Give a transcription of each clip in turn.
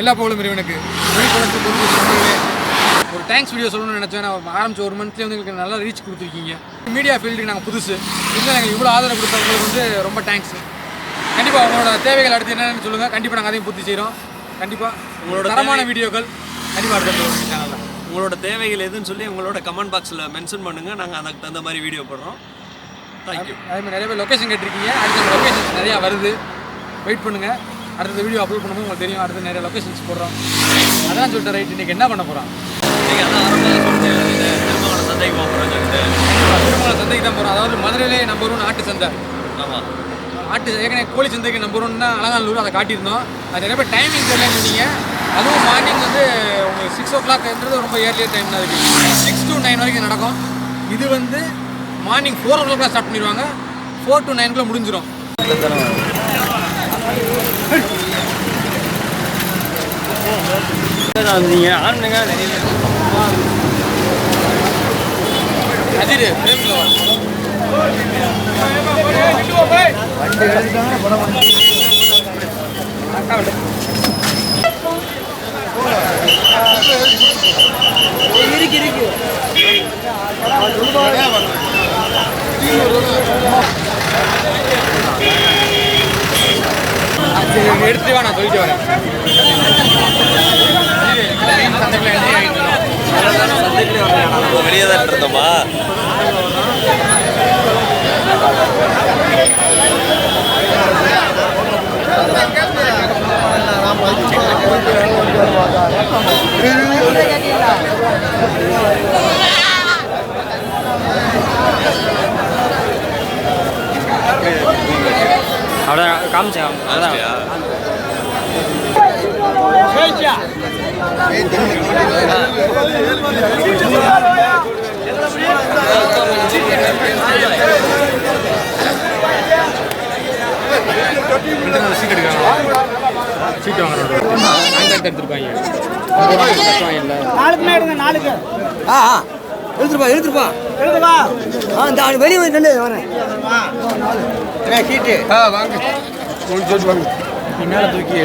எல்லா புகழும் இறைவனுக்கு. சொன்னீங்களே ஒரு தேங்க்ஸ் வீடியோ சொல்லணும்னு நினச்சேன். நான் ஆரம்பிச்ச ஒரு மந்த்லேயே வந்து எங்களுக்கு நல்லா ரீச் கொடுத்துருக்கீங்க. மீடியா ஃபீல்டுக்கு நாங்கள் புதுசு. இருந்தால் எங்களுக்கு இவ்வளோ ஆதரவு கொடுத்தவங்களுக்கு வந்து ரொம்ப தேங்க்ஸ் கண்டிப்பாக உங்களோட தேவைகள் அடுத்து என்னென்னு சொல்லுங்கள் கண்டிப்பாக நாங்கள் அதையும் பூர்த்தி செய்கிறோம் கண்டிப்பாக உங்களோட தரமான வீடியோக்கள் கண்டிப்பாக அடுத்த சேனலில் உங்களோட தேவைகள் எதுன்னு சொல்லி உங்களோட கமெண்ட் பாக்ஸில் மென்ஷன் பண்ணுங்கள் நாங்கள் அதுக்கு தகுந்த மாதிரி வீடியோ போடுறோம். தேங்க்யூ அதே மாதிரி நிறைய பேர் லொக்கேஷன் கேட்டிருக்கீங்க. அடுத்த லொக்கேஷன்ஸ் நிறையா வருது. வெயிட் பண்ணுங்கள் அடுத்த வீடியோ அப்லோட் பண்ணும்போது உங்களுக்கு தெரியும் அடுத்து நிறைய லொக்கேஷன்ஸ் போடுறோம். அதான் சொல்லிட்டு ரைட் இன்றைக்கி என்ன பண்ண போகிறோம் நீங்கள் அதான் ஆரம்பத்தில் திருமணம் சந்தைக்கு போகிறோம் சொல்லிட்டு. சந்தைக்கு தான் போகிறோம் அதாவது மதுரையிலே நம்பர் ஒன் ஆட்டு சந்தை. ஆமாம் ஆட்டு ஏற்கனவே கோழி சந்தைக்கு நம்பர் ஒன்னா அலங்காநல்லூர் அதை காட்டியிருந்தோம். அது நிறைய பேர் டைமிங் தெரியலன்னு சொன்னீங்க. அதுவும் மார்னிங் வந்து உங்களுக்கு சிக்ஸ் ஓ கிளாக்ன்றது ரொம்ப ஏர்லியர் டைம் தான் இருக்குது சிக்ஸ் டு நைன் வரைக்கும் நடக்கும். இது வந்து morning four o'clock start பண்ணிடுவாங்க. ஃபோர் டு நைனுக்குள்ள முடிஞ்சிடும் நீங்கள் ஆனுங்க நிறைய அஜிரு எடுத்துட்டு சொல்லிட்டு வரேன். அஜிரு, சந்தைக்குள்ள entry ஆகிட்டு சந்தைக்குள்ளே வரலையா நம்ம வெளியே தான் இருந்தோமா അവിടെ കാമിച്ചാ അതാണ് சீட் எடுக்கிறாங்க அங்கே எடுத்துருப்பாங்க கட்டுவாங்கல்ல எடுங்க நாலுக்கு ஆ ஆ எழுத்துருப்பா எழுத்துருப்பா எழுதுவா ஆ இந்த வெளியே வந்து வரேன் சீட்டு ஆ வாங்க வாங்க. பின்னால் தூக்கி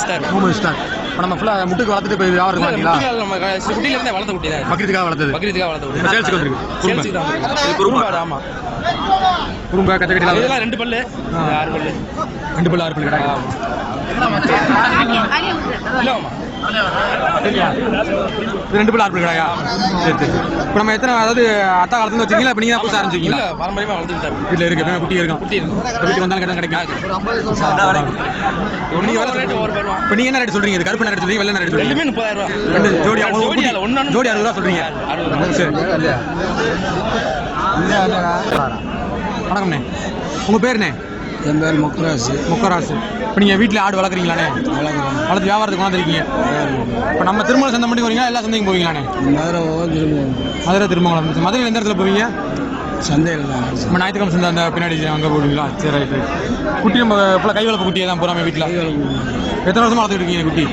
ஸ்டார் இப்போ நம்ம ஃபுல்லாக முட்டுக்கு வளர்த்துட்டு போய் வியாபாரம் பார்த்தீங்களா நம்ம குட்டியில இருந்தே வளர்த்த குட்டி தான் பக்ரீத்துக்காக வளர்த்தது. பக்ரீத்துக்காக வளர்த்த குட்டி இப்போ சேல்ஸுக்கு வந்துருக்கு குறும்பு கச்சக்கட்டிலாம் இதெல்லாம் ரெண்டு பல்லு. ஆறு பல்லு. ரெண்டு பல்லு ஆறு பல்லு கடை இல்ல இது ரெண்டு பல்லு ஆறு பல்லு கடையா? சரி சரி. இப்போ நம்ம எத்தனை அதாவது அத்தா காலத்துல வச்சிருக்கீங்களா? இப்போ நீங்கள் புதுசாக இல்ல ஆரம்பிச்சிருக்கீங்களா பாரம்பரியமா வளர்த்துட்டாரு வீட்டில் இருக்கு குட்டி இருக்கும் குட்டி வீட்டுக்கு வந்தாலும் கேட்டால் கிடைக்கும். இப்போ நீங்கள் என்ன ரேட் சொல்றீங்க? இது கருப்பு என்ன ரேட் சொல்றீங்க? வெள்ளை ரேட் சொல்றீங்க? ரெண்டுமே முப்பதாயிரம் ரூபா. ரெண்டு ஜோடி ஜோடி அல்ல ஒன்னு ஜோடி அறுபது ரூபா சொல்றீங்க. சரி. வணக்கம்ண்ணே. உங்க பேருண்ணே? என் பேர் முக்கராசு. முக்கராசு. இப்போ நீங்கள் வீட்டில் ஆடு வளர்க்குறீங்களாண்ணே? வளர்த்து வியாபாரத்துக்கு கொண்டாந்துருக்கீங்க. இப்போ நம்ம திருமண சந்தை மட்டும் போறீங்களா? எல்லா சந்தைக்கும் போவீங்களாண்ணே? மதுரை திரும்ப மதுரை திருமங்கலம். மதுரையில் எந்த இடத்துல போவீங்க? சந்தையில் தான் நம்ம ஞாயிற்றுக்கிழமை சந்தை அந்த பின்னாடி அங்கே போடுவீங்களா சரி ரைட்டு. குட்டி நம்ம ஃபுல்லாக கை வளர்ப்பு குட்டியே தான் போகிறாமே வீட்டில் எத்தனை வருஷமா வளர்த்துட்டு இருக்கீங்க குட்டி?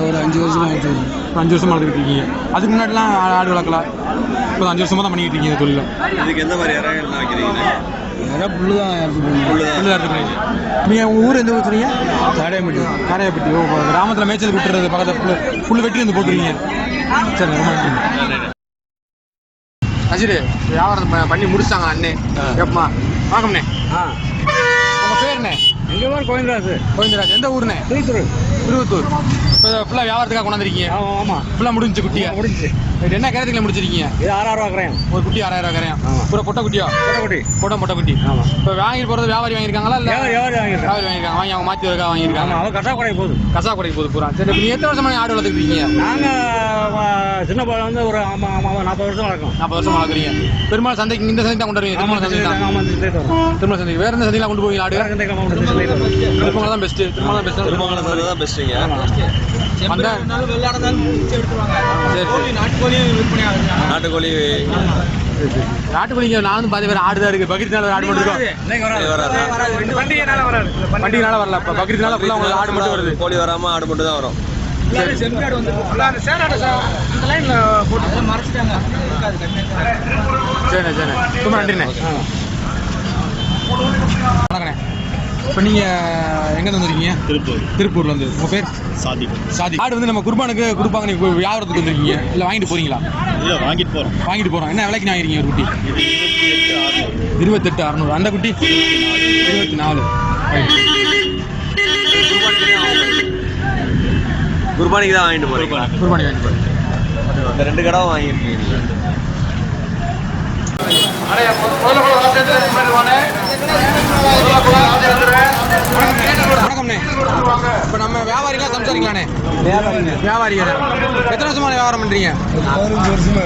ஒரு அஞ்சு வருஷம் ஆகிட்டு இப்போ அஞ்சு வருஷமா வளர்த்துட்டு இருக்கீங்க. அதுக்கு முன்னாடிலாம் ஆ- ஆடு வளர்க்கலாம் இப்போ அஞ்சு வருஷமா தான் பண்ணிக்கிட்டு இருக்கீங்க தொழில. இதுக்கு எந்த மாதிரி இறங்கலாம் வைக்கிறீங்க? நிறைய புல்லு தான் தொழிலாக இருக்கிறீங்க நீங்கள் உங்கள் ஊர் எந்த ஊர் சொன்னீங்க? தடையமிட்டு காரையப்பட்டி ஓ கிராமத்தில் மேய்ச்சல் விட்டுறது பக்கத்தில் புல்லு புல்லு வெட்டி வந்து போட்டுருவீங்க. சரி ரொம்ப அஜிரு வியாபாரம் பண்ணி முடிச்சிட்டாங்க அண்ணே. எப்பமா? வணக்கம்ண்ணே. உங்கள் பேருண்ணே எங்கள் ஊர் கோவிந்தராசு கோவிந்தராஜ். எந்த ஊருண்ணே? திருத்தூர் திருவத்தூர். இப்போ ஃபுல்லாக வியாபாரத்துக்காக கொண்டாந்துருக்கீங்க. ஆமாம் ஃபுல்லாக முடிஞ்சு குட்டியா? முடிஞ்சு என்ன கேரத்துக்குள்ள முடிச்சிருக்கீங்க? இது ஆறாயிரம் ரூபா கரையும். ஒரு குட்டி ஆறாயிரம் ரூபா கரையும். பூரா பொட்டை குட்டியா? கோட்டக்குடி பொட்டை மொட்டை குட்டி. ஆமாம் இப்போ வாங்கிட்டு போகிறது வியாபாரி வாங்கியிருக்காங்களா இல்லை? வியாபாரி வாங்கியிருக்கான் வியாபாரி வாங்கியிருக்காங்க. வாங்கி அவங்க மாற்றி வரக்கா வாங்கியிருக்காங்க. அவன் கட்டா கொடை போகுது. கசா கொடைக்கு போகுது பூரா. சரி இப்போ நீ எத்தனை வருஷமா ஆடு வளர்த்துருக்கீங்க நாங்கள் சின்ன பையன் வந்து ஒரு ஆமாம் ஆமாம் நாற்பது வருஷம் வளர்க்கோம் நாற்பது வருஷம் வளர்க்குறீங்க. பெருமாள் சந்தைக்கு இந்த சந்தை தான் கொண்டு வருவீங்க. திருமண சந்தை தான். திருமண சந்தைக்கு. வேற எந்த சந்தைக்கு கொண்டு போவீங்க ஆடு? திருமணம் தான் பெஸ்ட்டு திருமணம் தான் பெஸ்ட்டு சந்தை தான் பெஸ்ட்டுங்க நாட்டுக்கோழி நாட்டுக்கோழிங்க நான் வந்து பாதி பேர் ஆடு தான் இருக்கு. பக்ரீத்னால ஆடு மட்டும் இருக்கும் பண்டிகைனால வராது. பண்டிகைனால வரல. இப்போ பக்ரீத்னால ஃபுல்லாக உங்களுக்கு ஆடு மட்டும் வருது. கோழி வராம ஆடு மட்டும் தான் வரும் செம்பியாடு வந்து அந்த சேனாட இந்த லைன்ல போட்டு மறைச்சிட்டாங்க. சரிண்ணே சரிண்ணே ரொம்ப நன்றிண்ணே. வணக்கண்ணே. இப்போ நீங்கள் எங்கேருந்து வந்திருக்கீங்க? திருப்பூர். திருப்பூர்லேருந்து. உங்கள் பேர்? சாதி. சாதி. ஆடு வந்து நம்ம குர்பானுக்கு கொடுப்பாங்க. நீங்கள் வியாபாரத்துக்கு வந்திருக்கீங்க. இல்லை வாங்கிட்டு போறீங்களா? இல்லை வாங்கிட்டு போகிறோம் வாங்கிட்டு போகிறோம் என்ன விலைக்கு வாங்கிருக்கீங்க ஒரு குட்டி? இருபத்தெட்டு அறநூறு. அந்த குட்டி? இருபத்தி நாலு. குர்பானிக்கு தான் வாங்கிட்டு போறீங்க குர்பானி வாங்கிட்டு போகிறேன் இந்த ரெண்டு கடாவும் வாங்கியிருக்கீங்க. இப்போ நம்ம வியாபாரிகளா சம்சாரிங்களாண்ணே வியாபாரிகள். எத்தனை வருஷமா வியாபாரம் பண்ணுறீங்க பதினஞ்சு வருஷமா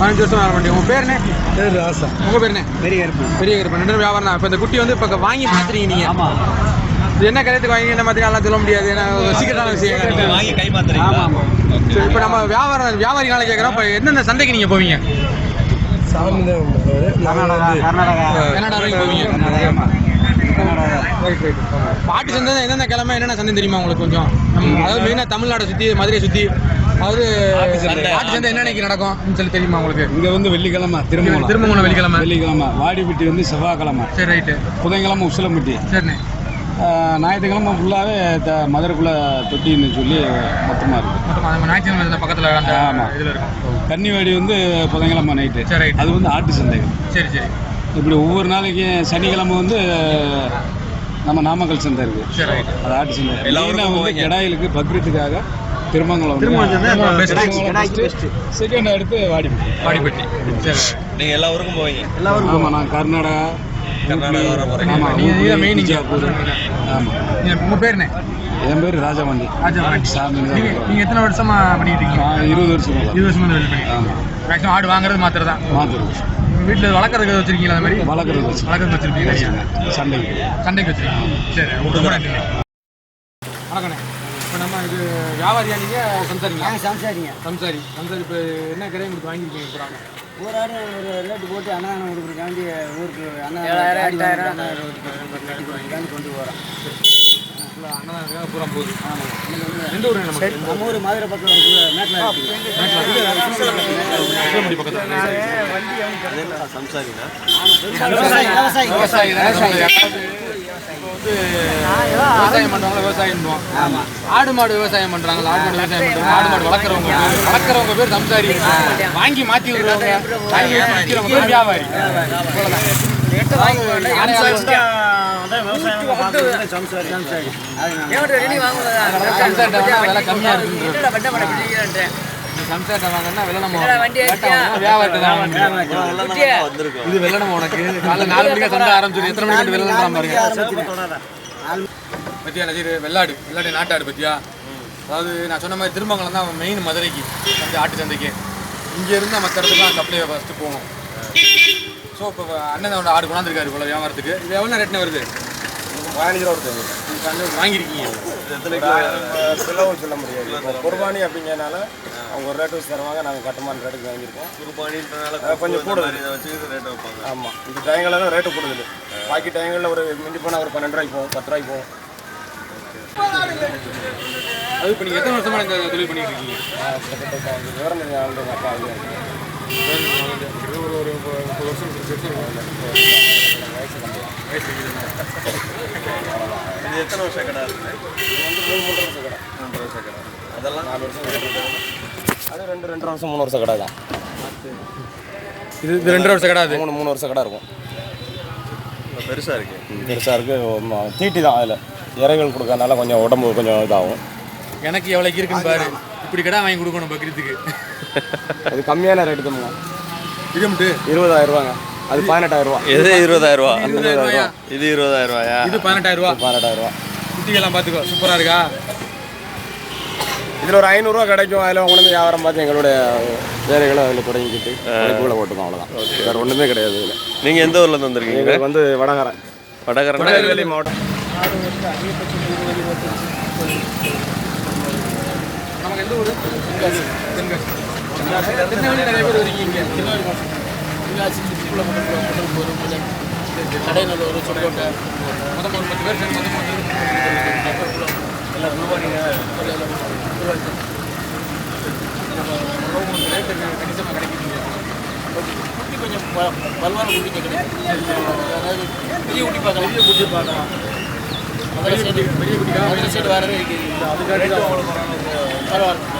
பதினஞ்சு வருஷம் வியாபாரம் பண்ணுறீங்க உங்கள் பேருண்ணே? பேர் ராசா. உங்கள் பேருண்ணே? பெரிய கருப்பு பெரிய கருப்பு ரெண்டு பேரும் வியாபாரம் தான். இப்போ இந்த குட்டி வந்து இப்போ வாங்கி ஆமாம் இது என்ன கருத்துக்கு வாங்கி என்ன மாதிரி சொல்ல முடியாது. ஏன்னா சீக்கிரட்டான விஷயம். வாங்கி கை ஆமாம் சரி இப்போ நம்ம வியாபாரம் வியாபாரினால கேட்குறோம் இப்போ எந்தெந்த சந்தைக்கு நீங்கள் போவீங்க? சாமி தான் பாட்டு சந்தை எந்தெந்த கிழமை என்னென்ன சந்தை தெரியுமா உங்களுக்கு கொஞ்சம்? அதாவது மெயினாக தமிழ்நாடை சுற்றி மதுரையை சுற்றி அதாவது பாட்டு சந்தை என்னென்னைக்கு நடக்கும் சொல்லி தெரியுமா உங்களுக்கு? இங்கே வந்து வெள்ளிக்கிழமை திருமணம். திருமங்கலம் வெள்ளிக்கிழமை. வெள்ளிக்கிழமை வாடிப்பட்டி வந்து செவ்வாய்க்கிழமை. சரி ரைட்டு. புதன்கிழமை உசிலம்பட்டி. சரிண்ணே ஞாயிற்றுக்கிழமை ஃபுல்லாகவே த மதுரைக்குள்ளே தொட்டின்னு சொல்லி மொத்தமாக இருக்குது நம்ம ஞாயிற்றுக்கிழமை பக்கத்தில் அந்த ஆமா. இதில் இருக்கும். கன்னிவாடி வந்து புதன்கிழமை நைட்டு சரி அது வந்து ஆட்டு சந்தைகள் சரி சரி. இப்படி ஒவ்வொரு நாளைக்கு சனிக்கிழமை வந்து நம்ம நாமக்கல் சந்தை இருக்குது சரி அது ஆட்டு சந்தை. எல்லா ஊருக்கும் மெயினாக வந்து. கெடாயிலுக்கு பக்ரீத்துக்காக திருமங்கலம். செகண்ட் அடுத்து வாடிப்பட்டி. பாடிப்பட்டி சரி. நீங்க எல்லா ஊருக்கும் போவீங்க. ஆமாம் நான் கர்நாடகா கர்நாடகா வர போறீங்க. ஆமாம் நீங்க நீங்க main இங்க. பிஜாப்பூர் ஆமாம் நீங்க- உங்க பேர் என்ன என் பேர் ராஜாமண்டி சாமி தான் நீங்க நீங்க எத்தனை வருஷமா பண்ணிட்டு இருக்கீங்க? இருபது வருஷம். இருபது வருஷமா மேக்ஸிமம் ஆடு வாங்குறது மாத்திரம். தான் வீட்டில் வளர்க்குறதுக்கு வச்சிருக்கீங்களா அந்த மாதிரி? வளர்க்குறது வளர்க்குறது வச்சிருக்கீங்க? சண்டைக்கு. சண்டைக்கு வச்சிருக்கீங்க. சரி உங்களுக்கு வணக்கண்ணே இப்போ நம்ம இது வியாபாரியா நீங்கள் சம்சாரிங்களா? சம்சாரிங்க. சம்சாரி. சம்சாரி இப்போ என்ன கடையை கொடுத்து வாங்கியிருக்கீங்க போகிறாங்க ஒரு ஆடு ஒரு ரேட்டு போட்டு அன்னதானம் கொடுக்குறதுக்காண்டி ஊருக்கு அன்னதானம் அன்னதானம் கொண்டு போகிறோம் அன்னதானத்துக்காக பூரா போகுது எந்த ஊர் நம்ம நம்ம ஊர் மதுரை பக்கம் இருக்குது மேட்டில் பக்கத்தில். சம்சாரினா விவசாயி விவசாயி. விவசாயி தான் சொல்றது. அதாவது இப்போ வந்து விவசாயம் பண்றவங்க விவசாயம் பண்ணுவோம். ஆமாம் ஆடு மாடு விவசாயம் பண்றாங்க ஆடு மாடு விவசாயம் பண்றாங்க. ஆடு மாடு வளர்க்குறவங்க வளர்க்குறவங்க பேர் சம்சாரி வாங்கி மாத்தி விடுறவங்க வாங்கி விற்கிறவங்க பேர் வியாபாரி. கம்மியா இருக்குன்றது. இந்த சம்சாரிட்ட வாங்கினா முடியும். வந்திருக்கோம். இது வெள்ளனம் உனக்கு. காலைல நாலு மணிக்கு சண்டை ஆரம்பிச்சிடும் எத்தனை மணிக்கு வெள்ளனம் பாருங்க பத்தியா நஜீர் வெள்ளாடு. வெள்ளாடு நாட்டாடு பத்தியா? அதாவது நான் சொன்ன மாதிரி திருமங்கலம் தான் மெயின் மதுரைக்கு. அந்த ஆட்டு சந்தைக்கு. இங்க இருந்து மற்ற இடத்துக்குலாம் சப்ளை ஃபஸ்ட்டு போகும் ஸோ இப்போ அண்ணன் அவனோட ஆடு கொண்டாந்துருக்காரு இவ்வளோ வியாபாரத்துக்கு. இது எவ்வளோ ரேட்னு வருது? பதினஞ்சு ரூபா வாங்கியிருக்கீங்க செலவும் சொல்ல முடியாது. குர்பானி அப்படிங்கிறனால அவங்க ஒரு ரேட்டு வச்சு தருவாங்க நாங்கள் கட்டுமான ரேட்டுக்கு வாங்கியிருக்கோம். குர்பானின்றனால கொஞ்சம் ரேட் வைப்பாங்க. ஆமாம் இந்த டயங்களில் தான் ரேட்டு கூடுதல். பாக்கி டயங்களில் ஒரு மிஞ்சி போனால் ஒரு பன்னெண்டு ரூபாய்க்கு போகும் பத்து ரூபாய்க்கு போகும். அது இப்போ நீங்கள் எத்தனை வருஷமா இந்த தொழில் பண்ணிட்டு இருக்கீங்க? விவரம் அப்பா முப்பது வருஷம் வயசு இது எத்தனை வருஷம் கடை இது வந்து மூணு மூன்று வருஷம் கடை மூன்று வருஷம் கடை அதெல்லாம் நாலு வருஷம் அது ரெண்டு ரெண்டு வருஷம் மூணு வருஷம் கடை தான் இது இது ரெண்டு வருஷம் கிடையாது மூணு மூணு வருஷம் கடை இருக்கும் பெருசாக பெருசா இருக்கு பெருசாக இருக்குது தீட்டி தான் அதில் இறைகள் கொடுக்கறனால கொஞ்சம் உடம்பு கொஞ்சம் இதாகும் எனக்கு எவ்வளோக்கு இருக்குன்னு பாரு. இப்படி கடை வாங்கி கொடுக்கணும் பக்ரீத்துக்கு. அது கம்மியான ரேட்டு தான் இருபதாயிரம் ரூபாங்க அது பதினெட்டாயிரம் ரூபா எது இருபதாயிரம் ரூபா இருபதாயிரம் ரூபாயா இது இருபதாயிரம் ரூபாயா இது பதினெட்டாயிரம் ரூபா பதினெட்டாயிரம் ரூபா குட்டிகள்லாம் பார்த்துக்கோ சூப்பராக இருக்கா? இதில் ஒரு ஐநூறுரூவா கிடைக்கும். அதில் கொண்டு வியாபாரம் பார்த்து எங்களுடைய வேலைகளை அதில் தொடங்கிக்கிட்டு உழைப்புகளை போட்டுக்கோம் அவ்வளோதான். வேறு ஒன்றுமே கிடையாது இதில். நீங்க எந்த ஊர்ல இருந்து வந்திருக்கீங்க? எங்களுக்கு வந்து வடகரை வடகரன். திருநெல்வேலி மாவட்டம் நமக்கு எந்த ஊர் தென்காசி தென்காசி திருநெல்வேலி நிறைய பேர் இங்கே திருநெல்வேலி திருவாசி திருக்குள்ள மண்டலம் மண்டலம் கடைநல்லூர் சுடுகோட்டை மொத்தம் ஒரு பத்து பேர் சேர்ந்து மொத்தம் பேர் எல்லாம் குருவானிங்க எல்லாம் குருவானி உங்களுக்கு ரேட்டு கணிசமாக குட்டி கொஞ்சம் ப- குட்டி கிடைக்கும் அதாவது பெரிய குட்டி பார்க்கலாம் பெரிய குட்டி பார்க்கலாம் அதில் சைடு பெரிய குட்டி அதில் சைடு வேறு இருக்குது அதுக்காக பரவாயில்ல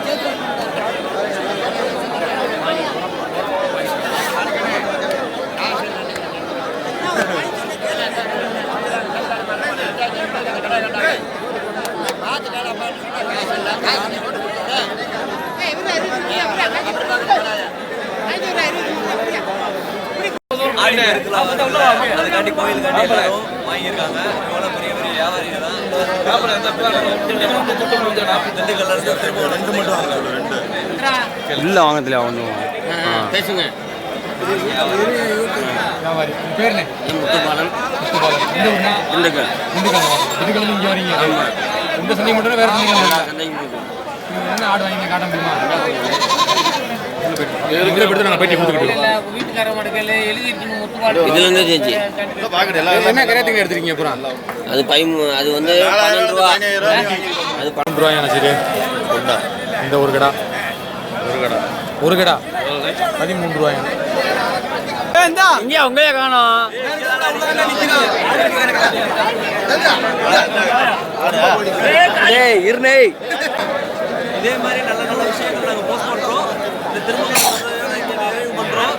அதுக்காண்டி கோயிலுக்காண்டி எல்லாரும் வாங்கியிருக்காங்க. எவ்வளோ பெரிய பெரிய வியாபாரிகள் தான். திண்டுக்கல்ல இருந்து திரும்ப ரெண்டு மட்டும் இல்லை வாங்கத்தில கொஞ்சம் பேசுங்க. வியாபாரி. பேர் திண்டுக்கல். திண்டுக்கல் திண்டுக்கல் இங்கே வரீங்க. இந்த சந்தை மட்டும் வேற சந்தைக்கு என்ன ஆடு வாங்கி காட்ட முடியுமா? எடுத்து நாங்கள் பேட்டி கொடுத்துக்கிட்டு வீட்டுக்கார மடக்கையில் எழுதிருக்கணும் முத்துப்பாடு இதுல இருந்து ஜெயிச்சு என்ன எடுத்துருக்கீங்க அப்புறம்? அது பைம் அது வந்து பன்னெண்டு ரூபா. அது பன்னெண்டு ரூபாயா சரி. இந்த ஒரு கடா. ஒரு கடா. ஒரு கடா. பதிமூணு ரூபாயா. இங்கே உங்களே காணும். ஏய் இருநே இதே மாதிரி நல்ல நல்ல விஷயங்கள் இந்த திருமணம் பண்றதை இங்க நிறைவு பண்ணுறோம்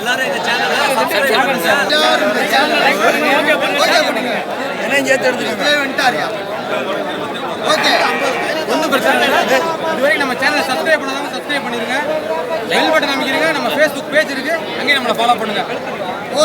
எல்லாரும் எங்கள் சேனலை சப்ஸ்கிரைப் ஒன்றும் பிரச்சனை இல்லை இதுவரைக்கும் நம்ம சேனலை சப்ஸ்கிரைப் பண்ணாதவங்க சப்ஸ்கிரைப் பண்ணிடுங்க. பெல் பட்டன் அமைக்கிறீங்க. நம்ம ஃபேஸ்புக் பேஜ் இருக்கு. அங்கேயும் நம்மளை ஃபாலோ பண்ணுங்கள்